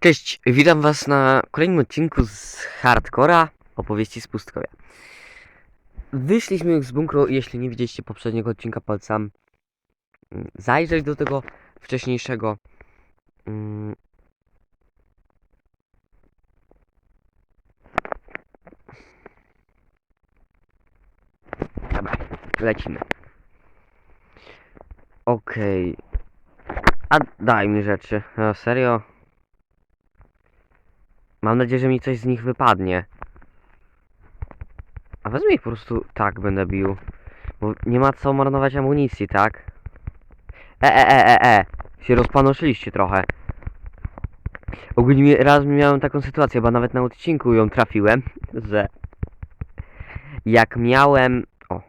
Cześć, witam was na kolejnym odcinku z Hardcora opowieści z pustkowia. Wyszliśmy już z bunkru, jeśli nie widzieliście poprzedniego odcinka, polecam mm, zajrzeć do tego wcześniejszego. Mm. Dobra, lecimy. Okej. A daj mi rzeczy. No, serio? Mam nadzieję, że mi coś z nich wypadnie. A wezmę ich po prostu tak będę bił. Bo nie ma co marnować amunicji, tak? E, e, e, e, e. Się rozpanoszyliście trochę. Ogólnie raz miałem taką sytuację, bo nawet na odcinku ją trafiłem, że jak miałem... O.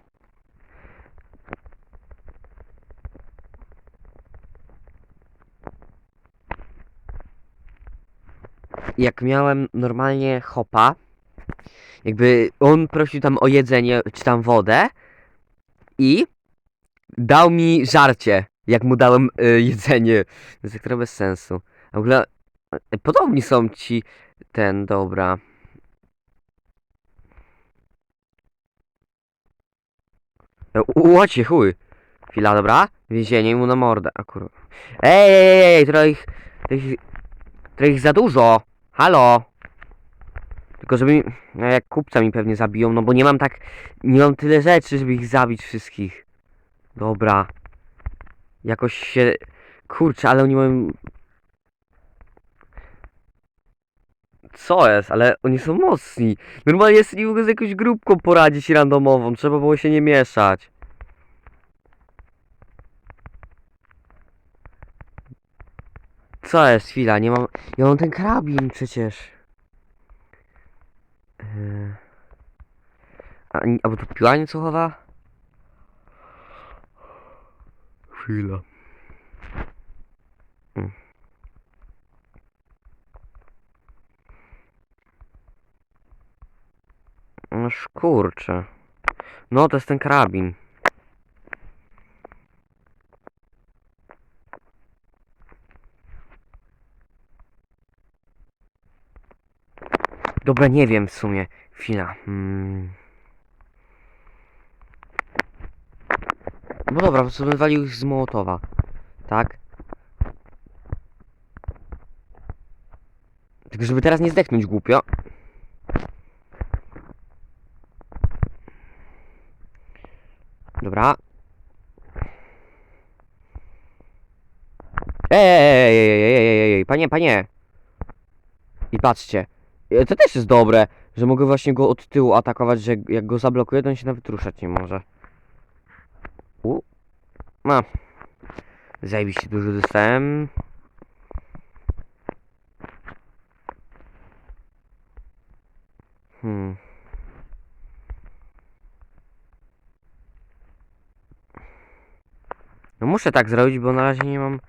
Jak miałem normalnie hopa, jakby on prosił tam o jedzenie, czy tam wodę i dał mi żarcie, jak mu dałem y, jedzenie. To jest tak trochę bez sensu. A w ogóle y, podobni są ci ten, dobra. E, Łocie, chuj. Chwila, dobra? Więzienie mu na mordę, a kurwa. Ej, ej, ej, ej, trochę ich, trochę ich, trochę ich za dużo. Halo. Tylko żeby no jak kupca mi pewnie zabiją, no bo nie mam tak, nie mam tyle rzeczy, żeby ich zabić wszystkich. Dobra. Jakoś się, kurczę, ale oni mają... Co jest? Ale oni są mocni. Normalnie jest nie mogę z jakąś grupką poradzić randomową, trzeba było się nie mieszać. Co jest? Chwila, nie mam... Ja mam ten karabin przecież. Yy. A, albo to piła nieco chowa? Chwila. Mm. No kurczę. No to jest ten karabin. Dobra, nie wiem w sumie. Chwila. Hmm. No dobra, po prostu bym walił ich z Mołotowa. Tak? Tylko żeby teraz nie zdechnąć głupio. Dobra. Ej, ej, ej, ej, ej, ej, ej, panie, panie. I patrzcie. E, To też jest dobre, że mogę właśnie go od tyłu atakować, że jak go zablokuję, to on się nawet ruszać nie może. U. Ma. Zajebiście dużo dostałem. Hmm. No muszę tak zrobić, bo na razie nie mam...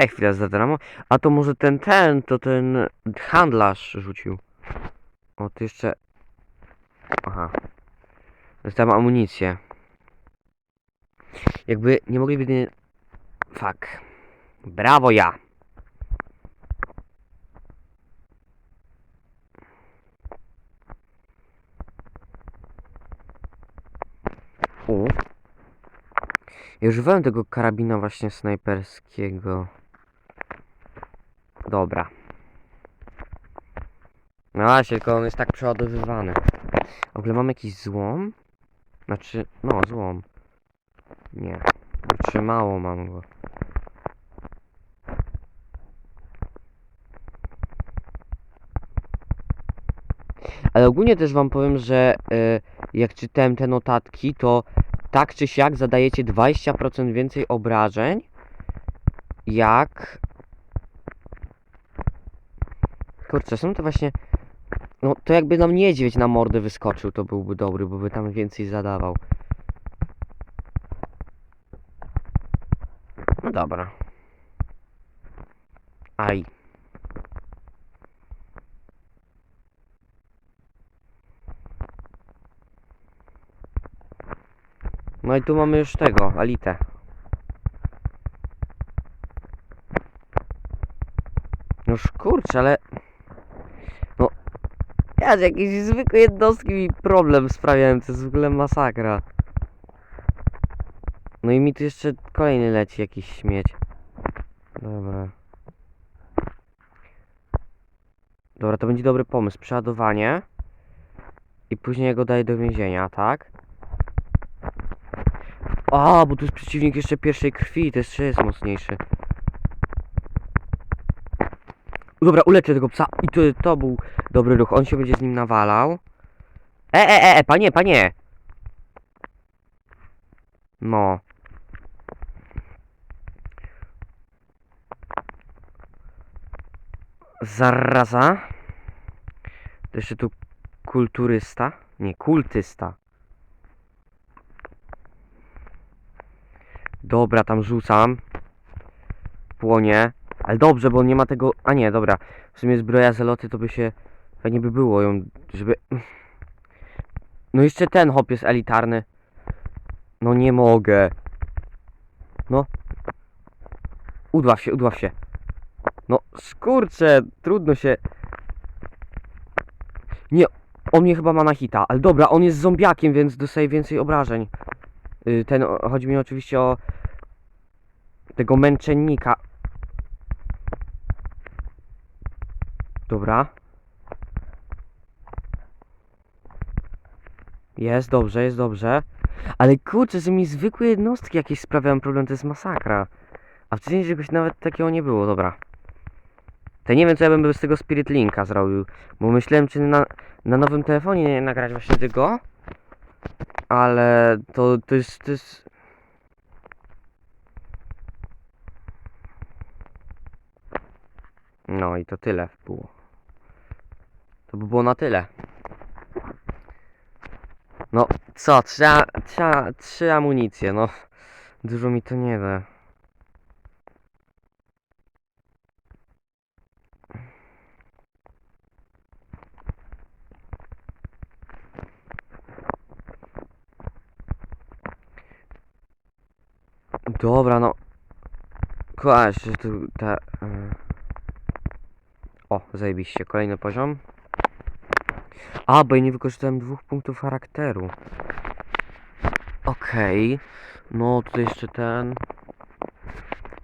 Ej, chwila, zadramo. A to może ten, ten, to ten handlarz rzucił. O, to jeszcze... Aha. Dostałem amunicję. Jakby nie mogliby... Nie... Fuck. Brawo ja. U. Ja używałem tego karabina właśnie snajperskiego. Dobra. No właśnie, tylko on jest tak przeładowywany. W ogóle mam jakiś złom? Znaczy, no złom. Nie. Kurczę, mało mam go. Ale ogólnie też wam powiem, że y, jak czytałem te notatki, to tak czy siak zadajecie 20% więcej obrażeń, jak... Kurczę, są to właśnie... No, to jakby nam niedźwiedź na mordę wyskoczył, to byłby dobry, bo by tam więcej zadawał. No dobra. Aj. No i tu mamy już tego, Alitę. No kurczę, ale... Ja jakieś zwykłe jednostki mi problem sprawiają, to jest w ogóle masakra. No i mi tu jeszcze kolejny leci jakiś śmieć. Dobra. Dobra, to będzie dobry pomysł. Przeładowanie. I później go daję do więzienia, tak? A, bo tu jest przeciwnik jeszcze pierwszej krwi, to jeszcze jest mocniejszy. Dobra, uleczę tego psa. I to, to był dobry ruch. On się będzie z nim nawalał. E, e, e, e, panie, panie! No. Zaraza. To jeszcze tu kulturysta. Nie, kultysta. Dobra, tam rzucam. Płonie. Ale dobrze, bo nie ma tego... A nie, dobra. W sumie zbroja zeloty to by się... Fajnie by było ją, żeby... No jeszcze ten hop jest elitarny. No nie mogę. No. Udław się, udław się. No skurcze, trudno się... Nie, on mnie chyba ma na hita, ale dobra, on jest zombiakiem, więc dostaje więcej obrażeń. Y, Ten, chodzi mi oczywiście o tego męczennika. Dobra. Jest dobrze, jest dobrze. Ale kurczę, że mi zwykłe jednostki jakieś sprawiają problem, to jest masakra. A wcześniej czegoś nawet takiego nie było, dobra. To nie wiem, co ja bym z tego Spirit Linka zrobił. Bo myślałem, czy na, na nowym telefonie nie nagrać właśnie tego. Ale to, to jest, to jest... No i to tyle było. To by było na tyle. No, co? Trzeba, trzeba, trzy amunicje, no. Dużo mi to nie da. Dobra, no. Kłaś, że tu ta... y. O, zajebiście, kolejny poziom. A, bo ja nie wykorzystałem dwóch punktów charakteru. Okej. No, tutaj jeszcze ten...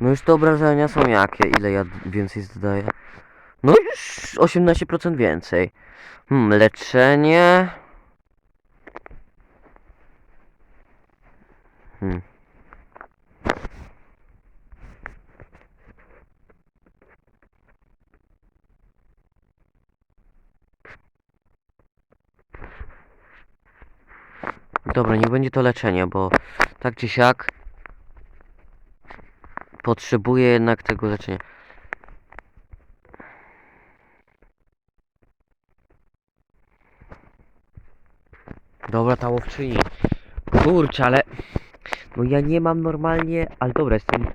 No już te obrażenia są jakie? Ile ja więcej dodaję? No już 18% więcej. Hmm, leczenie... Hmm. Dobra, niech będzie to leczenie, bo tak czy siak potrzebuję jednak tego leczenia. Dobra, ta łowczyni. Kurczę, ale... No ja nie mam normalnie... Ale dobra, jestem...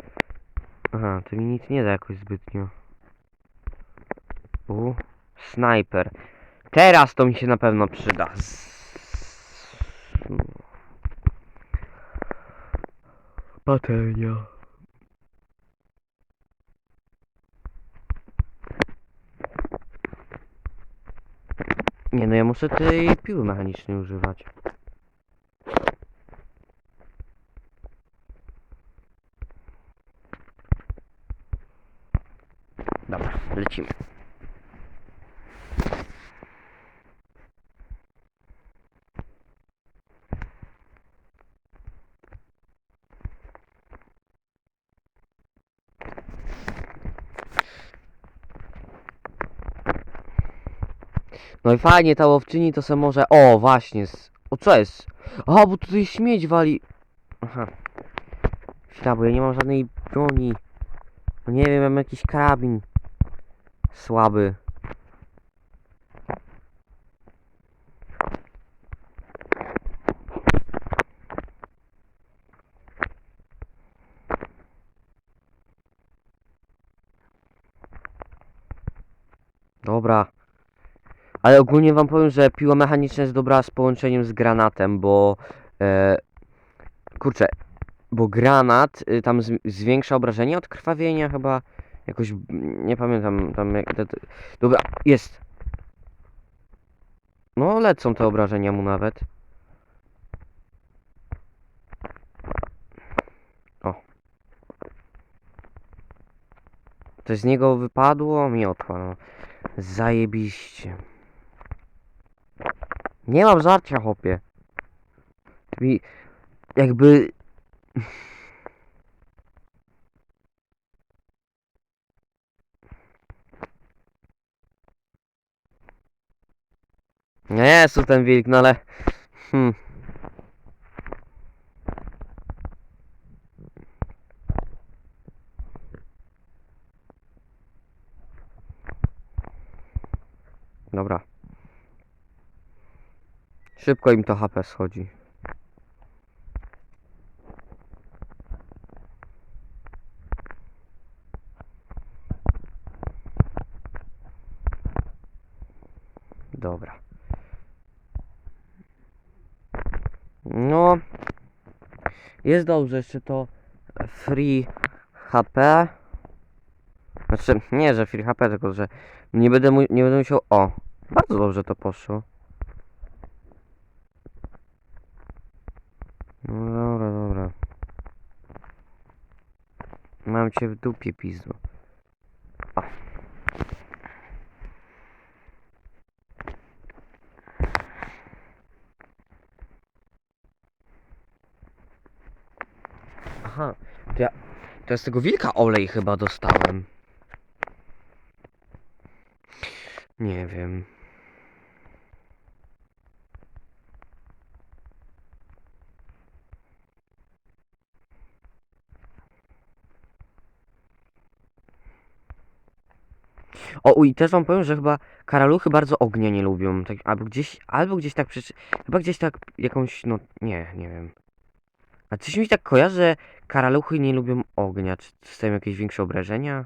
Aha, to mi nic nie da jakoś zbytnio. U, snajper. Teraz to mi się na pewno przyda. Z... Patelnia. Nie no, ja muszę tej piły mechanicznej używać. Dobra, lecimy. No i fajnie, ta łowczyni to se może... O, właśnie. s- O, co jest? A, bo tutaj śmieć wali. Aha. Chwila, bo ja nie mam żadnej broni. No nie wiem, mam jakiś karabin. Słaby. Dobra. Ale ogólnie wam powiem, że piła mechaniczna jest dobra z połączeniem z granatem, bo... E, kurczę, bo granat y, tam z, zwiększa obrażenia od krwawienia chyba Jakoś, mm, nie pamiętam tam jak... te- te- Dobra, jest! No, lecą te obrażenia mu nawet. O. To z niego wypadło? Miotła, no. Zajebiście. Nie mam żarcia, chłopie. Mi jakby... Nie jest tu ten wilk, no ale... Hmm. Dobra. Szybko im to HP schodzi. Dobra. No. Jest dobrze, jeszcze to free HP. Znaczy, nie, że free HP, tylko że nie będę, mu, nie będę musiał. O! Bardzo dobrze to poszło. No dobra, dobra. Mam cię w dupie, pizdu. O. Aha, to ja, to ja z tego wilka olej chyba dostałem. Nie wiem. O, i też wam powiem, że chyba karaluchy bardzo ognia nie lubią. Tak, albo gdzieś, albo gdzieś tak przy, Chyba gdzieś tak jakąś, no nie, nie wiem. A coś mi tak kojarzy, że karaluchy nie lubią ognia. Czy dostają jakieś większe obrażenia?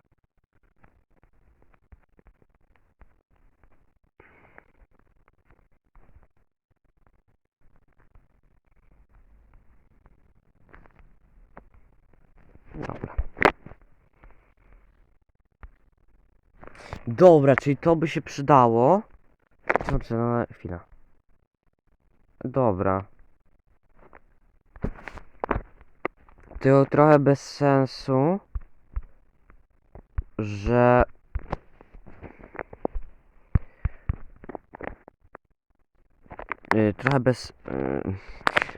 Dobra. Dobra, czyli to by się przydało. Dobrze, no chwila. Dobra. To trochę bez sensu, że... Y, trochę bez... y,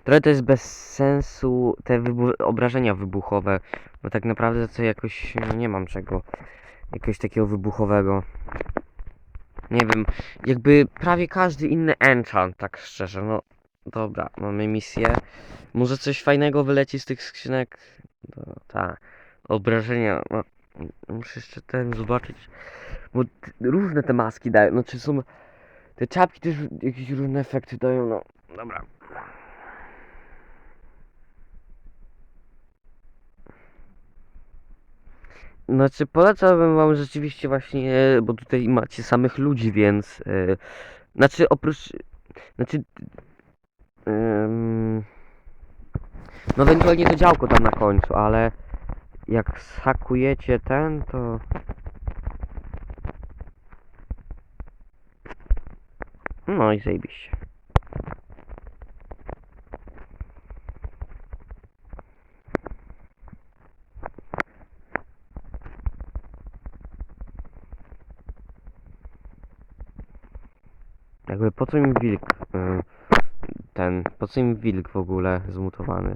trochę to jest bez sensu te wybu obrażenia wybuchowe, bo tak naprawdę to jakoś nie mam czego jakiegoś takiego wybuchowego. Nie wiem, jakby prawie każdy inny enchant, tak szczerze, no dobra, mamy misję. Może coś fajnego wyleci z tych skrzynek? No, tak, obrażenia, no, muszę jeszcze ten zobaczyć, bo różne te maski dają, no czy są, te czapki też jakieś różne efekty dają, no, dobra. Znaczy polecałbym wam rzeczywiście właśnie, bo tutaj macie samych ludzi, więc yy, znaczy oprócz, znaczy ym, no ewentualnie to działko tam na końcu, ale jak zhakujecie ten, to no i zajebiście. Jakby po co im wilk y, ten, po co im wilk w ogóle zmutowany?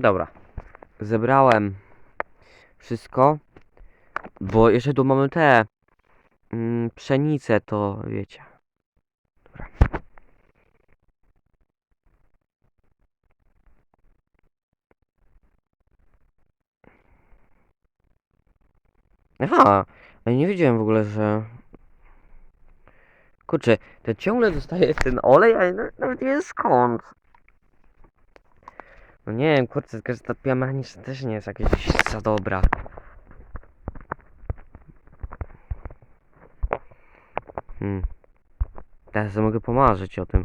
Dobra. Zebrałem wszystko, bo jeszcze tu mamy te mm, pszenice, to wiecie. Dobra. Aha, ja nie wiedziałem w ogóle, że... Kurczę, to ciągle dostaję ten olej, a nawet nie skąd. No nie wiem, kurczę, tylko że ta pia mechaniczna też nie jest jakaś za dobra. Hmm. Teraz mogę pomarzyć o tym.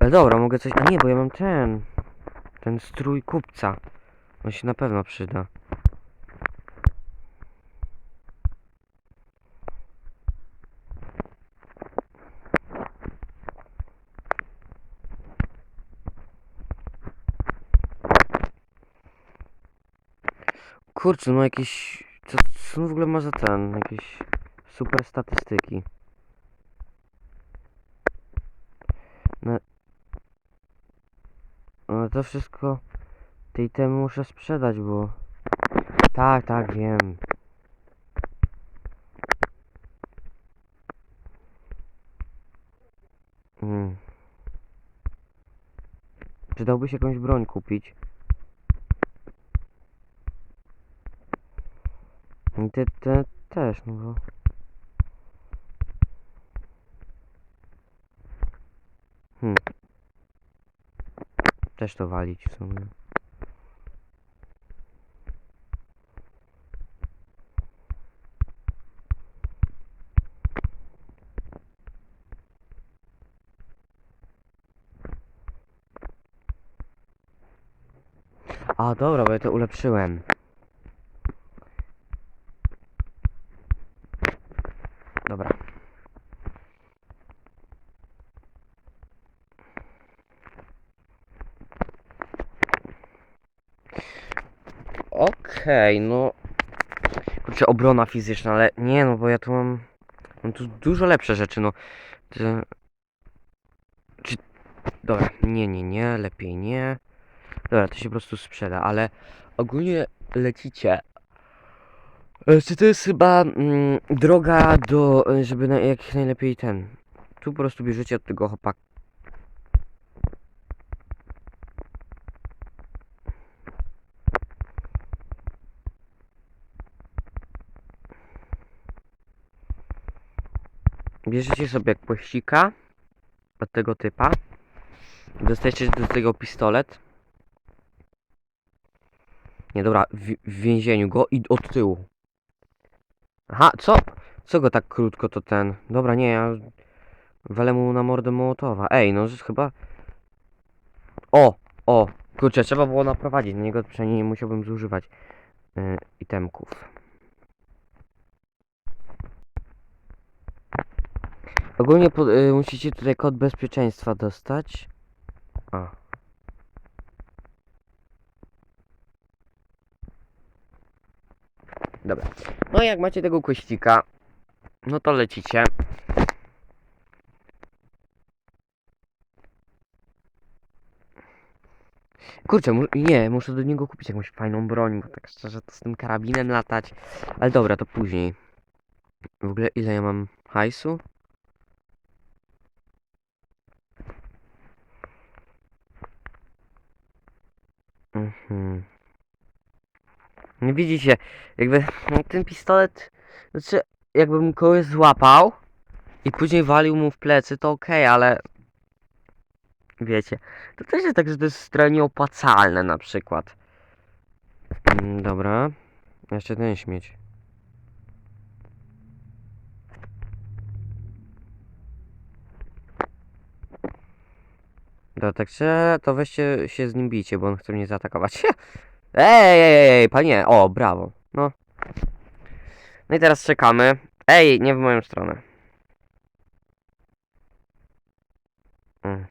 Ale dobra, mogę coś... A nie, bo ja mam ten... Ten strój kupca. On się na pewno przyda. Kurczę, no jakieś... On w ogóle ma za ten? Jakieś super statystyki. No... No to wszystko... Tej temy muszę sprzedać, bo... Tak, tak, wiem. Mm. Przydałby się jakąś broń kupić. I te, te też, no bo... Hmm. Też to walić w sumie. A dobra, bo ja to ulepszyłem. Dobra. Okej, no. Kurczę, obrona fizyczna, ale nie no, bo ja tu mam. Mam tu dużo lepsze rzeczy, no. Te... Czy. Dobra, nie, nie, nie, lepiej nie. Dobra, to się po prostu sprzeda, ale ogólnie lecicie. E, Czy to jest chyba mm, droga do, e, żeby na, jak najlepiej ten. Tu po prostu bierzecie od tego chłopaka. Bierzecie sobie kłeścika od tego typa. Dostajecie do tego pistolet. Nie, dobra, w, w więzieniu go i od tyłu. Aha, co? Co go tak krótko to ten? Dobra, nie, ja walę mu na mordę Mołotowa. Ej, no chyba... O! O! Kurczę, trzeba było naprowadzić na niego, przynajmniej nie musiałbym zużywać yy, itemków. Ogólnie po, y, musicie tutaj kod bezpieczeństwa dostać. A. Dobra. No i jak macie tego kościka, no to lecicie. Kurczę, mu nie, muszę do niego kupić jakąś fajną broń, bo tak szczerze to z tym karabinem latać. Ale dobra, to później. W ogóle ile ja mam hajsu? Mhm. Nie widzicie, jakby no, ten pistolet, znaczy jakbym kogoś złapał i później walił mu w plecy, to okej, ale wiecie, to też jest tak, że to jest trochę nieopłacalne na przykład. Mm, dobra, jeszcze ten śmieć. Dobra, także to weźcie się z nim bijcie, bo on chce mnie zaatakować. Ej, ej, ej, panie, o, brawo, no. No i teraz czekamy. Ej, nie w moją stronę. Mm.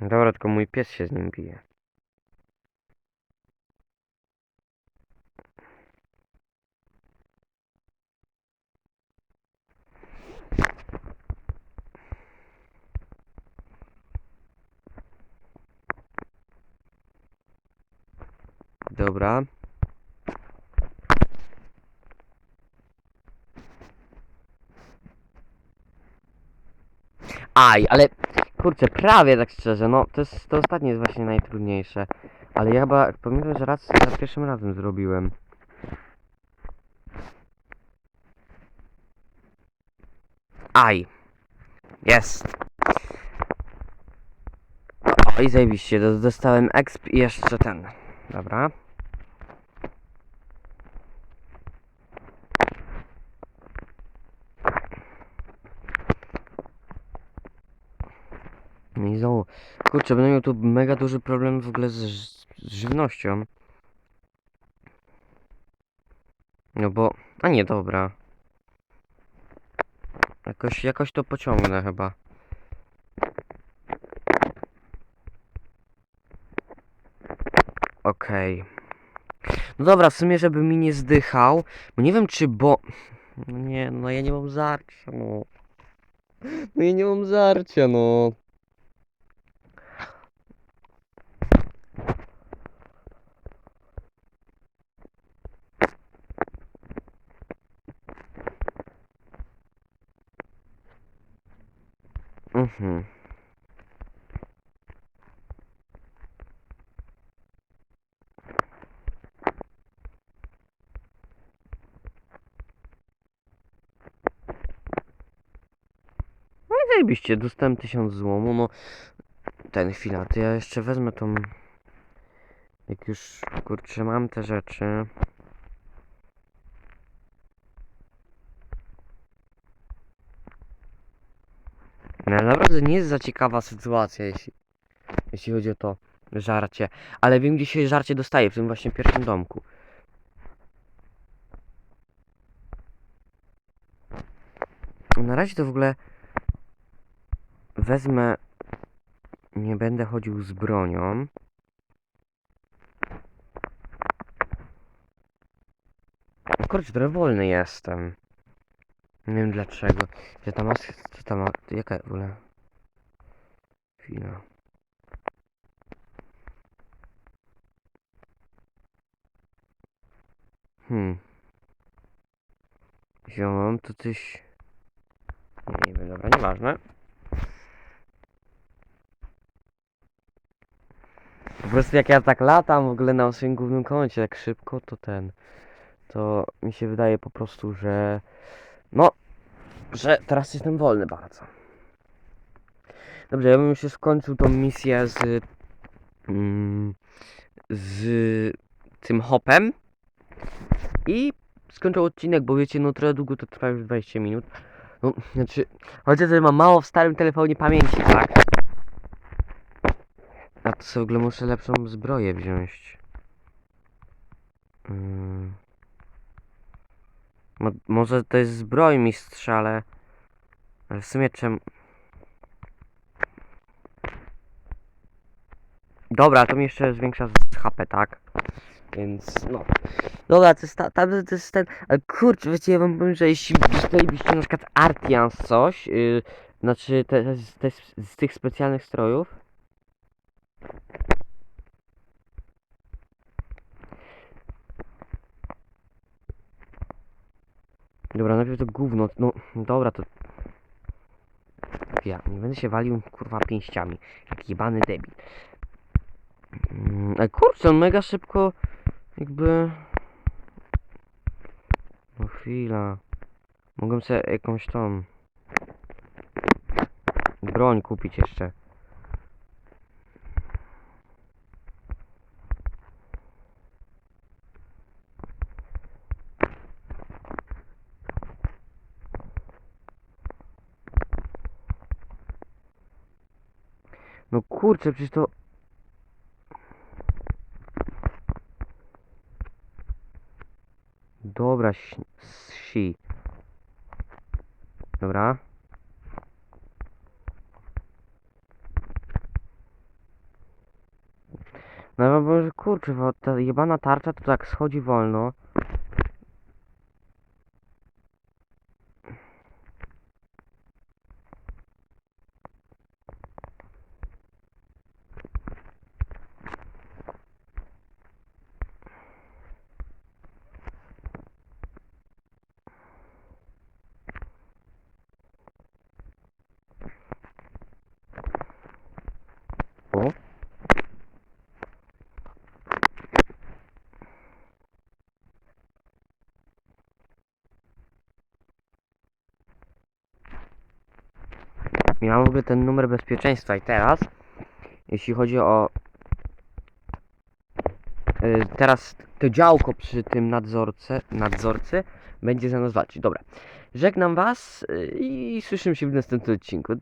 Dobra, tylko mój pies się z nim bije. Dobra. Aj, ale kurczę, prawie tak szczerze, no to jest to ostatnie jest właśnie najtrudniejsze. Ale ja chyba pamiętam, że raz za pierwszym razem zrobiłem. Aj. Jest. O, i zajebiście, do- dostałem exp i jeszcze ten. Dobra. No I znowu, kurczę, będę miał tu mega duży problem w ogóle z, z żywnością. No bo, a nie, dobra. Jakoś, jakoś to pociągnę chyba. Okej. No dobra, w sumie, żeby mi nie zdychał, bo nie wiem czy bo... No nie, no ja nie mam zarcia, no. No ja nie mam zarcia, no. Mhm. No i zajebiście, dostałem 1000 złomu, no ten chwila, to ja jeszcze wezmę tą... Jak już, kurczę, mam te rzeczy... No, naprawdę nie jest za ciekawa sytuacja, jeśli, jeśli chodzi o to żarcie. Ale wiem, gdzie się żarcie dostaje, w tym właśnie pierwszym domku. Na razie to w ogóle wezmę. Nie będę chodził z bronią. Kurczę, trochę wolny jestem. Nie wiem dlaczego. Że ta maska. Co tam ma. Jaka w ogóle. Hmm. Ziomam, to coś. Nie wiem, dobra, nieważne. Prostu jak ja tak latam w ogóle na swoim głównym koncie tak szybko, to ten. To mi się wydaje po prostu, że. No, że teraz jestem wolny bardzo. Dobrze, ja bym już skończył tą misję z. Mm, z tym hopem. I skończył odcinek, bo wiecie, no trochę długo to trwa już 20 minut. No, znaczy, chociaż mam mało w starym telefonie pamięci, tak? A to sobie w ogóle muszę lepszą zbroję wziąć. Mm. Mo może to jest zbrojmistrz, ale... Ale w sumie czym... Dobra, to mi jeszcze zwiększa HP, tak? Więc no. Dobra, to jest, ta, to jest ten. Ale kurczę, wiecie, ja wam powiem, że jeśli dostalibyście na przykład Artians coś, yy, znaczy te, te, te, z tych specjalnych strojów. Dobra, najpierw to gówno, no dobra, to... Ja nie będę się walił, kurwa, pięściami, jak jebany debil. Mm, kurczę, on mega szybko, jakby... No chwila. Mogłem sobie jakąś tą... Broń kupić jeszcze. No kurczę, przecież to... Dobra, si. Dobra. No bo kurczę, bo ta jebana tarcza to tak schodzi wolno. O. Miałem w ogóle ten numer bezpieczeństwa i teraz, jeśli chodzi o y, teraz to działko przy tym nadzorce, nadzorcy będzie za nas walczyć. Dobra. Żegnam was y, i słyszymy się w następnym odcinku.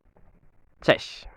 Cześć.